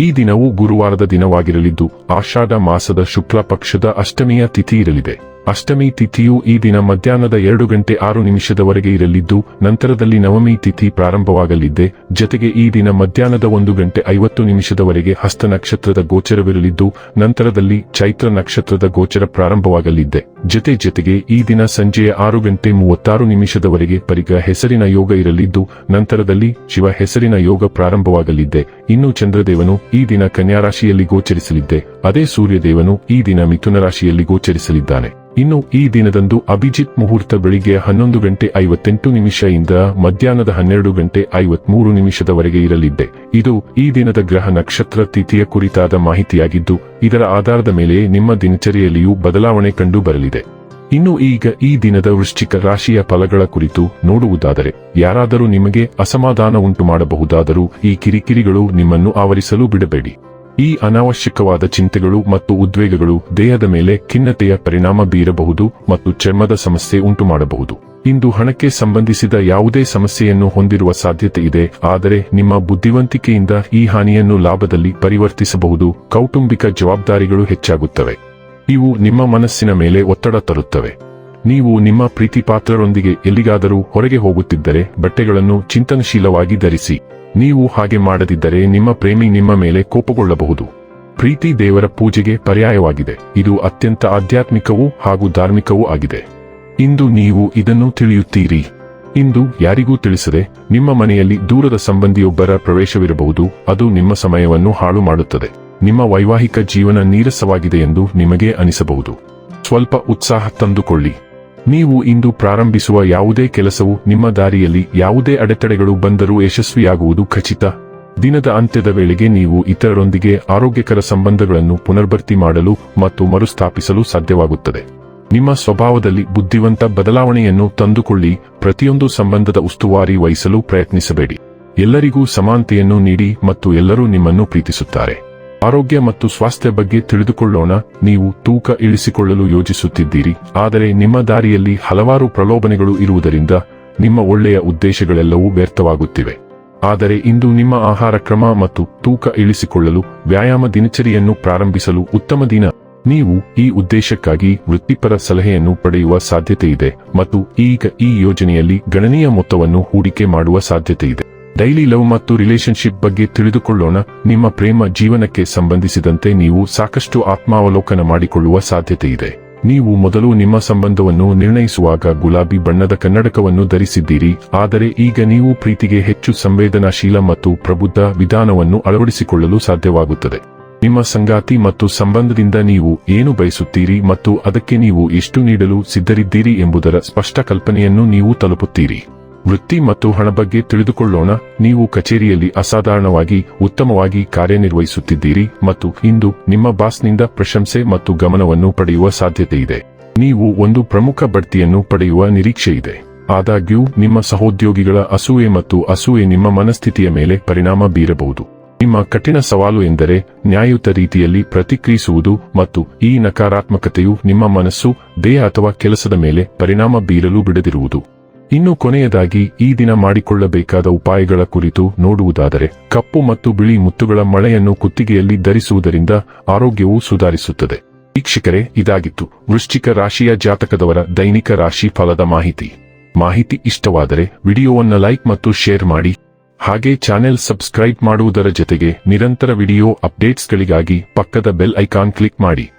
ಈ ದಿನವು ಗುರುವಾರದ ದಿನವಾಗಿರಲಿದ್ದು ಆಷಾಢ ಮಾಸದ ಶುಕ್ಲ ಪಕ್ಷದ ಅಷ್ಟಮಿಯ ತಿಥಿ ಇರಲಿದೆ. ಅಷ್ಟಮಿ ತಿಥಿಯು ಈ ದಿನ ಮಧ್ಯಾಹ್ನದ ಎರಡು ಗಂಟೆ ಆರು ನಿಮಿಷದವರೆಗೆ ಇರಲಿದ್ದು, ನಂತರದಲ್ಲಿ ನವಮಿ ತಿಥಿ ಪ್ರಾರಂಭವಾಗಲಿದ್ದೆ ಜತೆಗೆ ಈ ದಿನ ಮಧ್ಯಾಹ್ನದ ಒಂದು ಗಂಟೆ ಐವತ್ತು ನಿಮಿಷದವರೆಗೆ ಹಸ್ತ ನಕ್ಷತ್ರದ ಗೋಚರವಿರಲಿದ್ದು, ನಂತರದಲ್ಲಿ ಚೈತ್ರ ನಕ್ಷತ್ರದ ಗೋಚರ ಪ್ರಾರಂಭವಾಗಲಿದ್ದೆ ಜತೆ ಜತೆಗೆ ಈ ದಿನ ಸಂಜೆಯ ಆರು ಗಂಟೆ ಮೂವತ್ತಾರು ನಿಮಿಷದವರೆಗೆ ಪರಿಗ ಹೆಸರಿನ ಯೋಗ ಇರಲಿದ್ದು, ನಂತರದಲ್ಲಿ ಶಿವ ಹೆಸರಿನ ಯೋಗ ಪ್ರಾರಂಭವಾಗಲಿದ್ದೆ ಇನ್ನು ಚಂದ್ರದೇವನು ಈ ದಿನ ಕನ್ಯಾರಾಶಿಯಲ್ಲಿ ಗೋಚರಿಸಲಿದ್ದೆ ಅದೇ ಸೂರ್ಯದೇವನು ಈ ದಿನ ಮಿಥುನ ರಾಶಿಯಲ್ಲಿ ಗೋಚರಿಸಲಿದ್ದಾನೆ. ಇನ್ನು ಈ ದಿನದಂದು ಅಭಿಜಿತ್ ಮುಹೂರ್ತ ಬೆಳಿಗ್ಗೆ ಹನ್ನೊಂದು ಗಂಟೆ ಐವತ್ತೆಂಟು ನಿಮಿಷದಿಂದ ಮಧ್ಯಾಹ್ನದ ಹನ್ನೆರಡು ಗಂಟೆ ಐವತ್ಮೂರು ನಿಮಿಷದವರೆಗೆ ಇರಲಿದ್ದೆ. ಇದು ಈ ದಿನದ ಗ್ರಹ ನಕ್ಷತ್ರ ತಿಥಿಯ ಕುರಿತಾದ ಮಾಹಿತಿಯಾಗಿದ್ದು, ಇದರ ಆಧಾರದ ಮೇಲೆ ನಿಮ್ಮ ದಿನಚರಿಯಲ್ಲಿಯೂ ಬದಲಾವಣೆ ಕಂಡು ಬರಲಿದೆ ಇನ್ನು ಈಗ ಈ ದಿನದ ವೃಶ್ಚಿಕ ರಾಶಿಯ ಫಲಗಳ ಕುರಿತು ನೋಡುವುದಾದರೆ, ಯಾರಾದರೂ ನಿಮಗೆ ಅಸಮಾಧಾನ ಉಂಟು ಮಾಡಬಹುದಾದರೂ ಈ ಕಿರಿಕಿರಿಗಳು ನಿಮ್ಮನ್ನು ಆವರಿಸಲು ಬಿಡಬೇಡಿ. ಈ ಅನಾವಶ್ಯಕವಾದ ಚಿಂತೆಗಳು ಮತ್ತು ಉದ್ವೇಗಗಳು ದೇಹದ ಮೇಲೆ ಖಿನ್ನತೆಯ ಪರಿಣಾಮ ಬೀರಬಹುದು ಮತ್ತು ಚರ್ಮದ ಸಮಸ್ಯೆ ಉಂಟು ಮಾಡಬಹುದು ಇಂದು ಹಣಕ್ಕೆ ಸಂಬಂಧಿಸಿದ ಯಾವುದೇ ಸಮಸ್ಯೆಯನ್ನು ಹೊಂದಿರುವ ಸಾಧ್ಯತೆ ಇದೆ, ಆದರೆ ನಿಮ್ಮ ಬುದ್ಧಿವಂತಿಕೆಯಿಂದ ಈ ಹಾನಿಯನ್ನು ಲಾಭದಲ್ಲಿ ಪರಿವರ್ತಿಸಬಹುದು, ಕೌಟುಂಬಿಕ ಜವಾಬ್ದಾರಿಗಳು ಹೆಚ್ಚಾಗುತ್ತವೆ. ಇವು ನಿಮ್ಮ ಮನಸ್ಸಿನ ಮೇಲೆ ಒತ್ತಡ ತರುತ್ತವೆ. ನೀವು ನಿಮ್ಮ ಪ್ರೀತಿಪಾತ್ರರೊಂದಿಗೆ ಎಲ್ಲಿಗಾದರೂ ಹೊರಗೆ ಹೋಗುತ್ತಿದ್ದರೆ ಬಟ್ಟೆಗಳನ್ನು ಚಿಂತನಶೀಲವಾಗಿ ಧರಿಸಿ. ನೀವು ಹಾಗೆ ಮಾಡದಿದ್ದರೆ ನಿಮ್ಮ ಪ್ರೇಮಿ ನಿಮ್ಮ ಮೇಲೆ ಕೋಪಗೊಳ್ಳಬಹುದು. ಪ್ರೀತಿ ದೇವರ ಪೂಜೆಗೆ ಪರ್ಯಾಯವಾಗಿದೆ. ಇದು ಅತ್ಯಂತ ಆಧ್ಯಾತ್ಮಿಕವೂ ಹಾಗೂ ಧಾರ್ಮಿಕವೂ ಆಗಿದೆ. ಇಂದು ನೀವು ಇದನ್ನು ತಿಳಿಯುತ್ತೀರಿ. ಇಂದು ಯಾರಿಗೂ ತಿಳಿಸದೆ ನಿಮ್ಮ ಮನೆಯಲ್ಲಿ ದೂರದ ಸಂಬಂಧಿಯೊಬ್ಬರ ಪ್ರವೇಶವಿರಬಹುದು. ಅದು ನಿಮ್ಮ ಸಮಯವನ್ನು ಹಾಳು ಮಾಡುತ್ತದೆ. ನಿಮ್ಮ ವೈವಾಹಿಕ ಜೀವನ ನೀರಸವಾಗಿದೆ ಎಂದು ನಿಮಗೆ ಅನಿಸಬಹುದು. ಸ್ವಲ್ಪ ಉತ್ಸಾಹ ತಂದುಕೊಳ್ಳಿ. ನೀವು ಇಂದು ಪ್ರಾರಂಭಿಸುವ ಯಾವುದೇ ಕೆಲಸವು ನಿಮ್ಮ ದಾರಿಯಲ್ಲಿ ಯಾವುದೇ ಅಡೆತಡೆಗಳು ಬಂದರೂ ಯಶಸ್ವಿಯಾಗುವುದು ಖಚಿತ. ದಿನದ ಅಂತ್ಯದ ವೇಳೆಗೆ ನೀವು ಇತರರೊಂದಿಗೆ ಆರೋಗ್ಯಕರ ಸಂಬಂಧಗಳನ್ನು ಪುನರ್ಭರ್ತಿ ಮಾಡಲು ಮತ್ತು ಮರುಸ್ಥಾಪಿಸಲು ಸಾಧ್ಯವಾಗುತ್ತದೆ. ನಿಮ್ಮ ಸ್ವಭಾವದಲ್ಲಿ ಬುದ್ಧಿವಂತ ಬದಲಾವಣೆಯನ್ನು ತಂದುಕೊಳ್ಳಿ, ಪ್ರತಿಯೊಂದು ಸಂಬಂಧದ ಉಸ್ತುವಾರಿ ವಹಿಸಲು ಪ್ರಯತ್ನಿಸಬೇಡಿ. ಎಲ್ಲರಿಗೂ ಸಮಾನತೆಯನ್ನು ನೀಡಿ ಮತ್ತು ಎಲ್ಲರೂ ನಿಮ್ಮನ್ನು ಪ್ರೀತಿಸುತ್ತಾರೆ. ಆರೋಗ್ಯ ಮತ್ತು ಸ್ವಾಸ್ಥ್ಯ ಬಗ್ಗೆ ತಿಳಿದುಕೊಳ್ಳೋಣ, ನೀವು ತೂಕ ಇಳಿಸಿಕೊಳ್ಳಲು ಯೋಜಿಸುತ್ತಿದ್ದೀರಿ. ಆದರೆ ನಿಮ್ಮ ದಾರಿಯಲ್ಲಿ ಹಲವಾರು ಪ್ರಲೋಭನೆಗಳು ಇರುವುದರಿಂದ ನಿಮ್ಮ ಒಳ್ಳೆಯ ಉದ್ದೇಶಗಳೆಲ್ಲವೂ ವ್ಯರ್ಥವಾಗುತ್ತಿವೆ. ಆದರೆ ಇಂದು ನಿಮ್ಮ ಆಹಾರ ಕ್ರಮ ಮತ್ತು ತೂಕ ಇಳಿಸಿಕೊಳ್ಳಲು ವ್ಯಾಯಾಮ ದಿನಚರಿಯನ್ನು ಪ್ರಾರಂಭಿಸಲು ಉತ್ತಮ ದಿನ. ನೀವು ಈ ಉದ್ದೇಶಕ್ಕಾಗಿ ವೃತ್ತಿಪರ ಸಲಹೆಯನ್ನು ಪಡೆಯುವ ಸಾಧ್ಯತೆ ಇದೆ ಮತ್ತು ಈಗ ಈ ಯೋಜನೆಯಲ್ಲಿ ಗಣನೀಯ ಮೊತ್ತವನ್ನು ಹೂಡಿಕೆ ಮಾಡುವ ಸಾಧ್ಯತೆ ಇದೆ ಡೈಲಿ ಲವ್ ಮತ್ತು ರಿಲೇಶನ್ಶಿಪ್ ಬಗ್ಗೆ ತಿಳಿದುಕೊಳ್ಳೋಣ. ನಿಮ್ಮ ಪ್ರೇಮ ಜೀವನಕ್ಕೆ ಸಂಬಂಧಿಸಿದಂತೆ ನೀವು ಸಾಕಷ್ಟು ಆತ್ಮಾವಲೋಕನ ಮಾಡಿಕೊಳ್ಳುವ ಸಾಧ್ಯತೆ ಇದೆ. ನೀವು ಮೊದಲು ನಿಮ್ಮ ಸಂಬಂಧವನ್ನು ನಿರ್ಣಯಿಸುವಾಗ ಗುಲಾಬಿ ಬಣ್ಣದ ಕನ್ನಡಕವನ್ನು ಧರಿಸಿದ್ದೀರಿ. ಆದರೆ ಈಗ ನೀವು ಪ್ರೀತಿಗೆ ಹೆಚ್ಚು ಸಂವೇದನಾಶೀಲ ಮತ್ತು ಪ್ರಬುದ್ಧ ವಿಧಾನವನ್ನು ಅಳವಡಿಸಿಕೊಳ್ಳಲು ಸಾಧ್ಯವಾಗುತ್ತದೆ. ನಿಮ್ಮ ಸಂಗಾತಿ ಮತ್ತು ಸಂಬಂಧದಿಂದ ನೀವು ಏನು ಬಯಸುತ್ತೀರಿ ಮತ್ತು ಅದಕ್ಕೆ ನೀವು ಎಷ್ಟು ನೀಡಲು ಸಿದ್ಧರಿದ್ದೀರಿ ಎಂಬುದರ ಸ್ಪಷ್ಟ ಕಲ್ಪನೆಯನ್ನು ನೀವು ತಲುಪುತ್ತೀರಿ. ವೃತ್ತಿ ಮತ್ತು ಹಣ ಬಗ್ಗೆ ತಿಳಿದುಕೊಳ್ಳೋಣ. ನೀವು ಕಚೇರಿಯಲ್ಲಿ ಅಸಾಧಾರಣವಾಗಿ, ಉತ್ತಮವಾಗಿ ಕಾರ್ಯನಿರ್ವಹಿಸುತ್ತಿದ್ದೀರಿ ಮತ್ತು ಇಂದು ನಿಮ್ಮ ಬಾಸ್ನಿಂದ ಪ್ರಶಂಸೆ ಮತ್ತು ಗಮನವನ್ನು ಪಡೆಯುವ ಸಾಧ್ಯತೆ ಇದೆ ನೀವು ಒಂದು ಪ್ರಮುಖ ಬಡ್ತಿಯನ್ನು ಪಡೆಯುವ ನಿರೀಕ್ಷೆ ಇದೆ ಆದಾಗ್ಯೂ, ನಿಮ್ಮ ಸಹೋದ್ಯೋಗಿಗಳ ಅಸೂಯೆ ಮತ್ತು ಅಸೂಯೆ ನಿಮ್ಮ ಮನಸ್ಥಿತಿಯ ಮೇಲೆ ಪರಿಣಾಮ ಬೀರಬಹುದು. ನಿಮ್ಮ ಕಠಿಣ ಸವಾಲು ಎಂದರೆ ನ್ಯಾಯಯುತ ರೀತಿಯಲ್ಲಿ ಪ್ರತಿಕ್ರಿಯಿಸುವುದು ಮತ್ತು ಈ ನಕಾರಾತ್ಮಕತೆಯು ನಿಮ್ಮ ಮನಸ್ಸು, ದೇಹ ಅಥವಾ ಕೆಲಸದ ಮೇಲೆ ಪರಿಣಾಮ ಬೀರಲು ಬಿಡದಿರುವುದು. ಇನ್ನು ಕೊನೆಯದಾಗಿ ಈ ದಿನ ಮಾಡಿಕೊಳ್ಳಬೇಕಾದ ಉಪಾಯಗಳ ಕುರಿತು ನೋಡುವುದಾದರೆ, ಕಪ್ಪು ಮತ್ತು ಬಿಳಿ ಮುತ್ತುಗಳ ಮಳೆಯನ್ನು ಕುತ್ತಿಗೆಯಲ್ಲಿ ಧರಿಸುವುದರಿಂದ ಆರೋಗ್ಯವು ಸುಧಾರಿಸುತ್ತದೆ. ವೀಕ್ಷಕರೇ, ಇದಾಗಿತ್ತು ವೃಶ್ಚಿಕ ರಾಶಿಯ ಜಾತಕದವರ ದೈನಿಕ ರಾಶಿ ಫಲದ ಮಾಹಿತಿ. ಮಾಹಿತಿ ಇಷ್ಟವಾದರೆ ವಿಡಿಯೋವನ್ನು ಲೈಕ್ ಮತ್ತು ಶೇರ್ ಮಾಡಿ. ಹಾಗೆ ಚಾನೆಲ್ ಸಬ್ಸ್ಕ್ರೈಬ್ ಮಾಡುವುದರ ಜೊತೆಗೆ ನಿರಂತರ ವಿಡಿಯೋ ಅಪ್ಡೇಟ್ಸ್ಗಳಿಗಾಗಿ ಪಕ್ಕದ ಬೆಲ್ ಐಕಾನ್ ಕ್ಲಿಕ್ ಮಾಡಿ.